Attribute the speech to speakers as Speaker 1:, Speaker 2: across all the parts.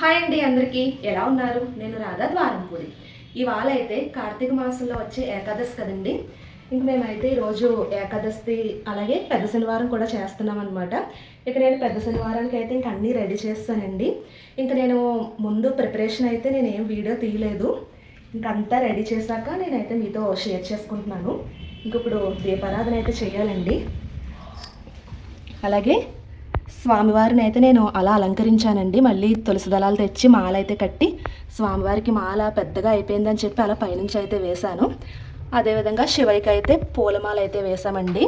Speaker 1: hi అండి అందరికీ ఎలా ఉన్నారు నేను రాధా ద్వారంపూరి ఇవాళ అయితే కార్తీక మాసంలో వచ్చే ఏకాదశి కదండి ఇంక మేమైతే ఈరోజు ఏకాదశి అలాగే పెద్ద శనివారం కూడా చేస్తున్నాం అనమాట ఇక నేను పెద్ద శనివారానికి అయితే ఇంక అన్నీ రెడీ చేస్తానండి ఇంక నేను ముందు ప్రిపరేషన్ అయితే నేను ఏం వీడియో తీయలేదు ఇంకంతా రెడీ చేశాక నేనైతే మీతో షేర్ చేసుకుంటున్నాను ఇంక ఇప్పుడు దీపారాధన అయితే చేయాలండి అలాగే స్వామివారిని అయితే నేను అలా అలంకరించానండి మళ్ళీ తులసి దళాలు తెచ్చి మాల అయితే కట్టి స్వామివారికి మాల పెద్దగా అయిపోయిందని చెప్పి అలా పైనుంచి అయితే వేశాను అదేవిధంగా శివయ్యకి అయితే పూలమాల అయితే వేశామండి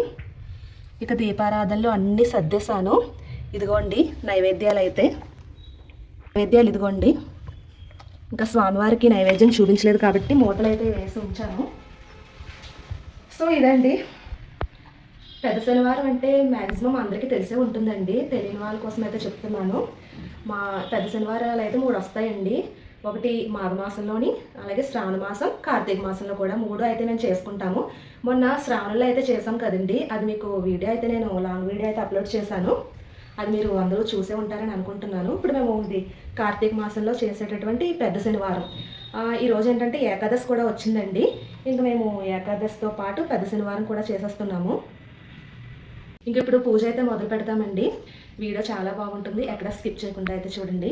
Speaker 1: ఇక దీపారాధనలు అన్నీ సర్దేశాను ఇదిగోండి నైవేద్యాలు అయితే నైవేద్యాలు ఇదిగోండి ఇంకా స్వామివారికి నైవేద్యం చూపించలేదు కాబట్టి మూటలు అయితే వేసి ఉంచాను సో ఇదండి పెద్ద శనివారం అంటే మ్యాక్సిమం అందరికీ తెలిసే ఉంటుందండి తెలియని వాళ్ళ కోసం అయితే చెప్తున్నాను మా పెద్ద శనివారాలు అయితే మూడు వస్తాయండి ఒకటి మాఘమాసంలోని అలాగే శ్రావణ మాసం కార్తీక మాసంలో కూడా మూడు అయితే మేము చేసుకుంటాము మొన్న శ్రావణంలో అయితే చేసాం కదండి అది మీకు వీడియో అయితే నేను లాంగ్ వీడియో అయితే అప్లోడ్ చేశాను అది మీరు అందరూ చూసే ఉంటారని అనుకుంటున్నాను ఇప్పుడు మేము ఉంది కార్తీక మాసంలో చేసేటటువంటి పెద్ద శనివారం ఈరోజు ఏంటంటే ఏకాదశి కూడా వచ్చిందండి ఇంకా మేము ఏకాదశితో పాటు పెద్ద శనివారం కూడా చేసేస్తున్నాము ఇంక ఇప్పుడు పూజ అయితే మొదలు పెడతామండి వీడియో చాలా బాగుంటుంది ఎక్కడ స్కిప్ చేయకుండా అయితే చూడండి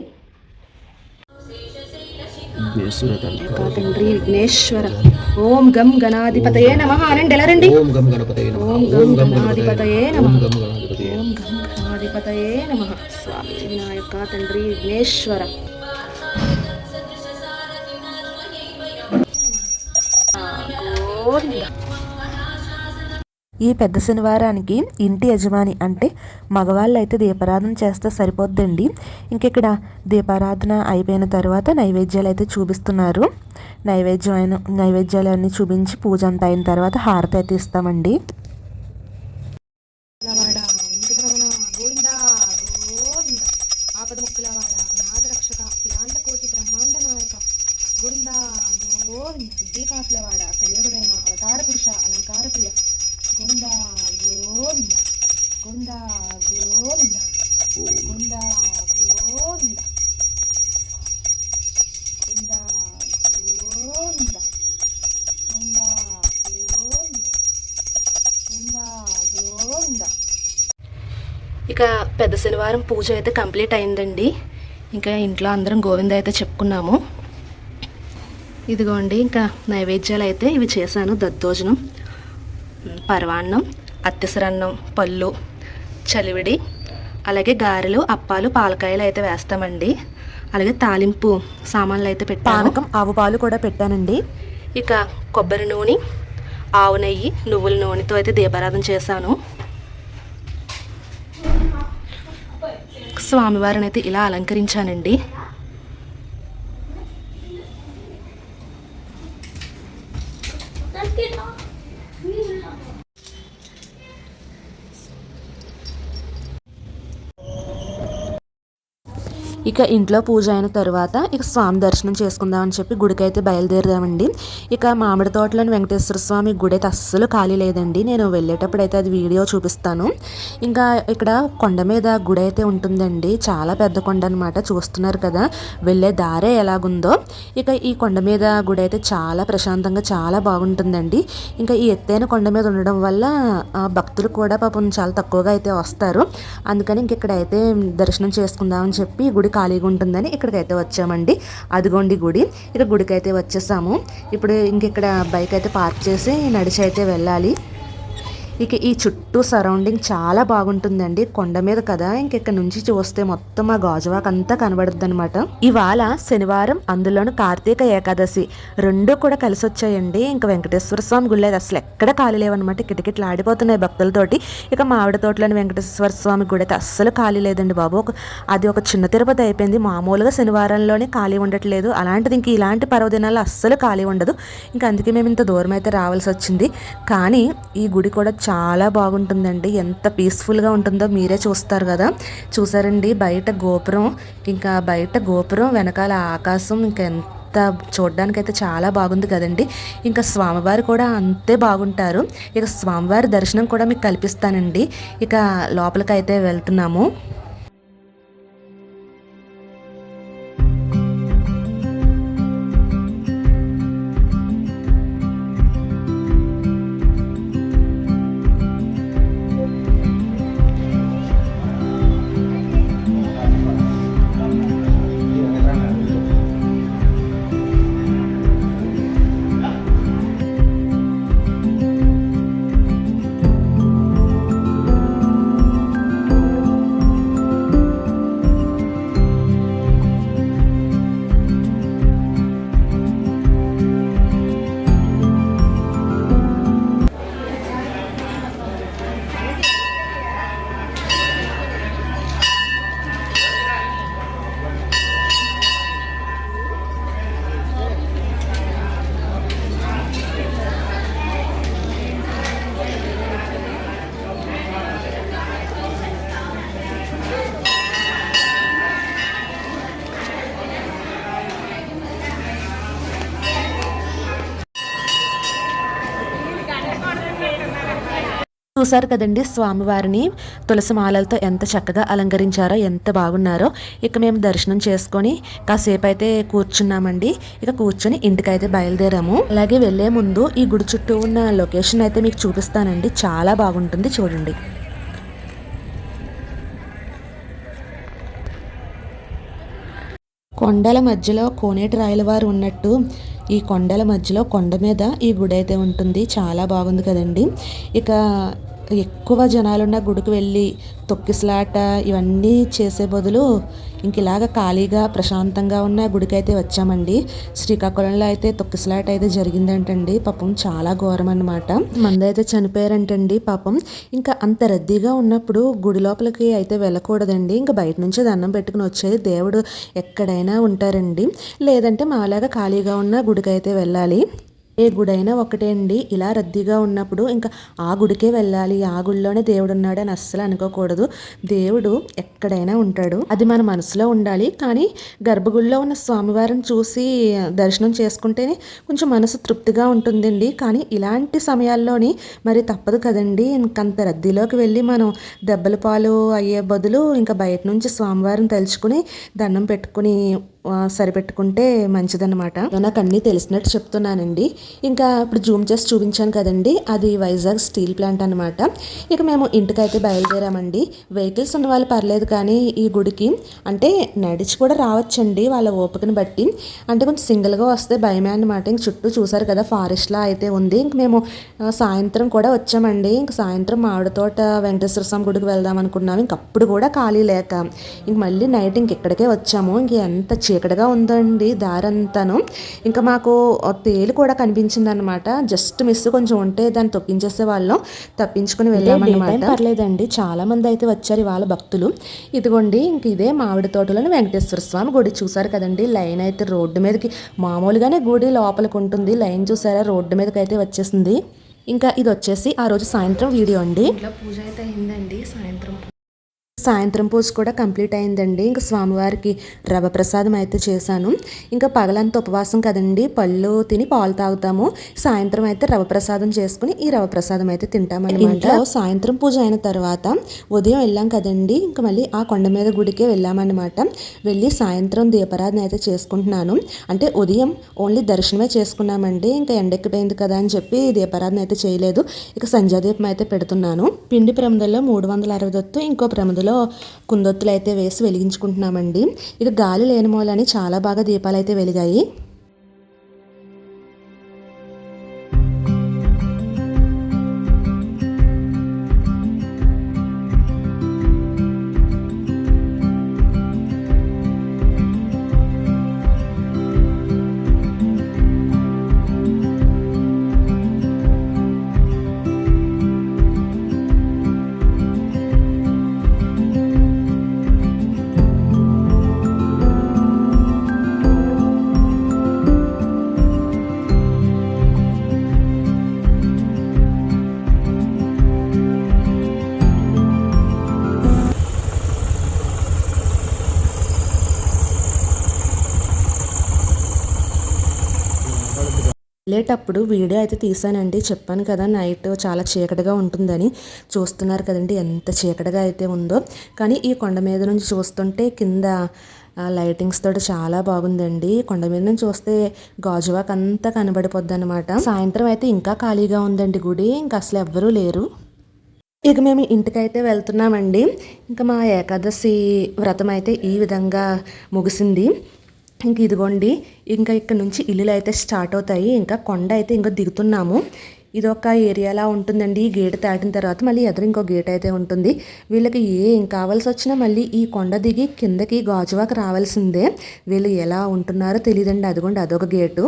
Speaker 2: తండ్రి విఘ్నేశ్వర ఓం గం గణాధిపతయే నమ అనండి ఎలా రండి ఓం గం గణాధిపతయే నమ ఓం గం గణాధిపతయే నమ స్వామి వినాయక తండ్రి విఘ్నేశ్వర
Speaker 1: గోవింద ఈ పెద్ద శనివారానికి ఇంటి యజమాని అంటే మగవాళ్ళు అయితే దీపారాధన చేస్తే సరిపోద్దండి ఇంకెక్కడ దీపారాధన అయిపోయిన తర్వాత నైవేద్యాలు అయితే చూపిస్తున్నారు నైవేద్యం అయిన నైవేద్యాలు అన్నీ చూపించి పూజ అంతా అయిన తర్వాత హారతి అయితే ఇస్తామండి పెద్ద శనివారం పూజ అయితే కంప్లీట్ అయిందండి ఇంకా ఇంట్లో అందరం గోవింద అయితే చెప్పుకున్నాము ఇదిగోండి ఇంకా నైవేద్యాలు అయితే ఇవి చేశాను దద్దోజనం పర్వాన్నం అత్తిసరన్నం పళ్ళు చలివిడి అలాగే గారెలు అప్పాలు పాలకాయలు అయితే వేస్తామండి అలాగే తాలింపు సామాన్లు అయితే పెట్టాను ఆవు పాలు కూడా పెట్టానండి ఇక కొబ్బరి నూనె ఆవు నెయ్యి నువ్వుల నూనెతో అయితే దీపారాధన చేశాను స్వామివారిని అయితే ఇలా అలంకరించానండి ఇక ఇంట్లో పూజ అయిన తర్వాత ఇక స్వామి దర్శనం చేసుకుందామని చెప్పి గుడికి అయితే బయలుదేరామండి ఇక మామిడి తోటలోని వెంకటేశ్వర స్వామి గుడి అయితే అస్సలు ఖాళీ లేదండి నేను వెళ్ళేటప్పుడు అయితే అది వీడియో చూపిస్తాను ఇంకా ఇక్కడ కొండ మీద గుడి అయితే ఉంటుందండి చాలా పెద్ద కొండ అనమాట చూస్తున్నారు కదా వెళ్ళే దారే ఎలాగుందో ఇక ఈ కొండ మీద గుడి అయితే చాలా ప్రశాంతంగా చాలా బాగుంటుందండి ఇంకా ఈ ఎత్తైన కొండ మీద ఉండడం వల్ల భక్తులు కూడా పాపం చాలా తక్కువగా అయితే వస్తారు అందుకని ఇంక ఇక్కడైతే దర్శనం చేసుకుందామని చెప్పి గుడి ఖాళీగా ఉంటుందని ఇక్కడికైతే వచ్చామండి అదిగోండి గుడి ఇక్కడ గుడికైతే వచ్చేసాము ఇప్పుడు ఇంక ఇక్కడ బైక్ అయితే పార్క్ చేసి నడిచి అయితే వెళ్ళాలి ఇక ఈ చుట్టూ సరౌండింగ్ చాలా బాగుంటుందండి కొండ మీద కదా ఇంకెక్కడ నుంచి చూస్తే మొత్తం ఆ గాజువాక్ అంతా కనబడుద్ది అనమాట ఇవాళ శనివారం అందులోను కార్తీక ఏకాదశి రెండు కూడా కలిసి వచ్చాయండి ఇంక వెంకటేశ్వర స్వామి గుళ్ళు అసలు ఎక్కడ ఖాళీ లేవన్నమాట కిటకిట్లు ఆడిపోతున్నాయి భక్తులతోటి ఇక మామిడి తోటలోని వెంకటేశ్వర స్వామి గుడి అయితే అస్సలు ఖాళీ లేదండి బాబు అది ఒక చిన్న తిరుపతి అయిపోయింది మామూలుగా శనివారంలోనే ఖాళీ ఉండట్లేదు అలాంటిది ఇంక ఇలాంటి పర్వదినాలు అస్సలు ఖాళీ ఉండదు ఇంకా అందుకే మేము ఇంత దూరం అయితే రావాల్సి వచ్చింది కానీ ఈ గుడి కూడా చాలా బాగుంటుందండి ఎంత పీస్ఫుల్గా ఉంటుందో మీరే చూస్తారు కదా చూసారండి బయట గోపురం ఇంకా బయట గోపురం వెనకాల ఆకాశం ఇంకా ఎంత చాలా బాగుంది కదండి ఇంకా స్వామివారు కూడా అంతే బాగుంటారు ఇక స్వామివారి దర్శనం కూడా మీకు కల్పిస్తానండి ఇక లోపలికైతే వెళ్తున్నాము చూసారు కదండి స్వామివారిని తులసి మాలలతో ఎంత చక్కగా అలంకరించారో ఎంత బాగున్నారో ఇక మేము దర్శనం చేసుకొని కాసేపు అయితే కూర్చున్నామండి ఇక కూర్చొని ఇంటికైతే బయలుదేరాము అలాగే వెళ్లే ముందు ఈ గుడి చుట్టూ ఉన్న లొకేషన్ అయితే మీకు చూపిస్తానండి చాలా బాగుంటుంది చూడండి కొండల మధ్యలో కోనేటి రాయల వారు ఉన్నట్టు ఈ కొండల మధ్యలో కొండ మీద ఈ గుడి అయితే ఉంటుంది చాలా బాగుంది కదండి ఇక ఎక్కువ జనాలున్న గుడికి వెళ్ళి తొక్కిసలాట ఇవన్నీ చేసే బదులు ఇంక ఇలాగ ఖాళీగా ప్రశాంతంగా ఉన్న గుడికి అయితే వచ్చామండి శ్రీకాకుళంలో అయితే తొక్కిసలాట అయితే జరిగిందంటండి పాపం చాలా ఘోరం అనమాట మందైతే చనిపోయారంటండి పాపం ఇంకా అంత రద్దీగా ఉన్నప్పుడు గుడి లోపలికి అయితే వెళ్ళకూడదండి ఇంకా బయట నుంచి దండం పెట్టుకుని వచ్చేది దేవుడు ఎక్కడైనా ఉంటారండి లేదంటే మాలాగా ఖాళీగా ఉన్న గుడికి అయితే వెళ్ళాలి ఏ గుడైనా ఒకటే అండి ఇలా రద్దీగా ఉన్నప్పుడు ఇంకా ఆ గుడికే వెళ్ళాలి ఆ గుడిలోనే దేవుడు ఉన్నాడు అని అస్సలు అనుకోకూడదు దేవుడు ఎక్కడైనా ఉంటాడు అది మన మనసులో ఉండాలి కానీ గర్భగుడిలో ఉన్న స్వామివారిని చూసి దర్శనం చేసుకుంటేనే కొంచెం మనసు తృప్తిగా ఉంటుందండి కానీ ఇలాంటి సమయాల్లోని మరి తప్పదు కదండి ఇంకంత రద్దీలోకి వెళ్ళి మనం దెబ్బల పాలు అయ్యే బదులు ఇంకా బయట నుంచి స్వామివారిని తలుచుకుని దండం పెట్టుకుని సరిపెట్టుకుంటే మంచిదన్నమాట నాకు అన్నీ తెలిసినట్టు చెప్తున్నానండి ఇంకా ఇప్పుడు జూమ్ చేసి చూపించాను కదండి అది వైజాగ్ స్టీల్ ప్లాంట్ అనమాట ఇక మేము ఇంటికైతే బయలుదేరామండి వెహికల్స్ ఉన్న వాళ్ళు పర్లేదు కానీ ఈ గుడికి అంటే నడిచి కూడా రావచ్చండి వాళ్ళ ఓపికను బట్టి అంటే కొంచెం సింగిల్గా వస్తే భయమే అనమాట ఇంక చుట్టూ చూసారు కదా ఫారెస్ట్లా అయితే ఉంది ఇంక మేము సాయంత్రం కూడా వచ్చామండి ఇంక సాయంత్రం మామిడి తోట వెంకటేశ్వర స్వామి గుడికి వెళ్దాం అనుకున్నాము ఇంకప్పుడు కూడా ఖాళీ లేక ఇంక మళ్ళీ నైట్ ఇంక ఇక్కడికే వచ్చాము ఇంక ఎంత చే చీకటిగా ఉందండి దారంతాను ఇంకా మాకు తేలు కూడా అనమాట జస్ట్ మిస్ కొంచెం ఉంటే దాన్ని తొక్కించేసే వాళ్ళం తప్పించుకుని వెళ్ళామన్నమాట పర్లేదండి చాలా మంది అయితే వచ్చారు వాళ్ళ భక్తులు ఇదిగోండి ఇంక ఇదే మామిడి తోటలోని వెంకటేశ్వర స్వామి గుడి చూసారు కదండి లైన్ అయితే రోడ్డు మీదకి మామూలుగానే గుడి లోపలికి ఉంటుంది లైన్ చూసారా రోడ్డు మీదకి అయితే వచ్చేసింది ఇంకా ఇది వచ్చేసి ఆ రోజు సాయంత్రం వీడియో అండి ఇంట్లో పూజ అయితే అయిందండి సాయంత్రం సాయంత్రం పూజ కూడా కంప్లీట్ అయిందండి ఇంకా స్వామివారికి రవ ప్రసాదం అయితే చేశాను ఇంకా పగలంతా ఉపవాసం కదండి పళ్ళు తిని పాలు తాగుతాము సాయంత్రం అయితే రవ ప్రసాదం చేసుకుని ఈ రవ ప్రసాదం అయితే తింటామని ఇంట్లో సాయంత్రం పూజ అయిన తర్వాత ఉదయం వెళ్ళాం కదండి ఇంకా మళ్ళీ ఆ కొండ మీద గుడికే వెళ్ళామన్నమాట వెళ్ళి సాయంత్రం దీపారాధన అయితే చేసుకుంటున్నాను అంటే ఉదయం ఓన్లీ దర్శనమే చేసుకున్నామండి ఇంకా ఎండెక్కిపోయింది కదా అని చెప్పి దీపారాధన అయితే చేయలేదు ఇక సంధ్యాదీపం అయితే పెడుతున్నాను పిండి ప్రమదల్లో మూడు వందల అరవై దొత్తు ఇంకో ప్రమదలో కుందొత్తులు అయితే వేసి వెలిగించుకుంటున్నామండి ఇక గాలి లేనిమోలని చాలా బాగా దీపాలు అయితే వెలిగాయి వెళ్ళేటప్పుడు వీడియో అయితే తీసానండి చెప్పాను కదా నైట్ చాలా చీకటిగా ఉంటుందని చూస్తున్నారు కదండి ఎంత చీకటిగా అయితే ఉందో కానీ ఈ కొండ మీద నుంచి చూస్తుంటే కింద లైటింగ్స్ తోటి చాలా బాగుందండి కొండ మీద నుంచి చూస్తే గాజువాక్ అంతా కనబడిపోద్ది అనమాట సాయంత్రం అయితే ఇంకా ఖాళీగా ఉందండి గుడి ఇంకా అసలు ఎవ్వరూ లేరు ఇక మేము ఇంటికైతే వెళ్తున్నామండి ఇంకా మా ఏకాదశి వ్రతం అయితే ఈ విధంగా ముగిసింది ఇంక ఇదిగోండి ఇంకా ఇక్కడ నుంచి ఇల్లులు అయితే స్టార్ట్ అవుతాయి ఇంకా కొండ అయితే ఇంకా దిగుతున్నాము ఇది ఒక ఏరియాలా ఉంటుందండి ఈ గేట్ దాటిన తర్వాత మళ్ళీ ఎదురు ఇంకో గేట్ అయితే ఉంటుంది వీళ్ళకి ఏం కావాల్సి వచ్చినా మళ్ళీ ఈ కొండ దిగి కిందకి గాజువాకి రావాల్సిందే వీళ్ళు ఎలా ఉంటున్నారో తెలియదండి అదిగోండి అదొక గేటు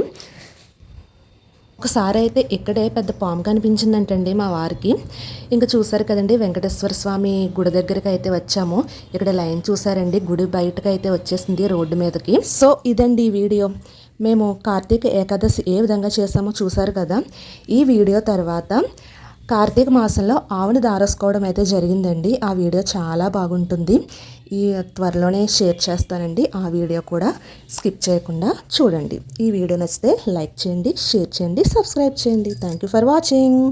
Speaker 1: ఒకసారి అయితే ఇక్కడే పెద్ద పాము కనిపించిందంటండి మా వారికి ఇంకా చూసారు కదండి వెంకటేశ్వర స్వామి గుడి దగ్గరికి అయితే వచ్చాము ఇక్కడ లైన్ చూసారండి గుడి బయటకు అయితే వచ్చేసింది రోడ్డు మీదకి సో ఇదండి ఈ వీడియో మేము కార్తీక ఏకాదశి ఏ విధంగా చేసామో చూసారు కదా ఈ వీడియో తర్వాత కార్తీక మాసంలో ఆవుని దారేసుకోవడం అయితే జరిగిందండి ఆ వీడియో చాలా బాగుంటుంది ఈ త్వరలోనే షేర్ చేస్తానండి ఆ వీడియో కూడా స్కిప్ చేయకుండా చూడండి ఈ వీడియో నచ్చితే లైక్ చేయండి షేర్ చేయండి సబ్స్క్రైబ్ చేయండి థ్యాంక్ యూ ఫర్ వాచింగ్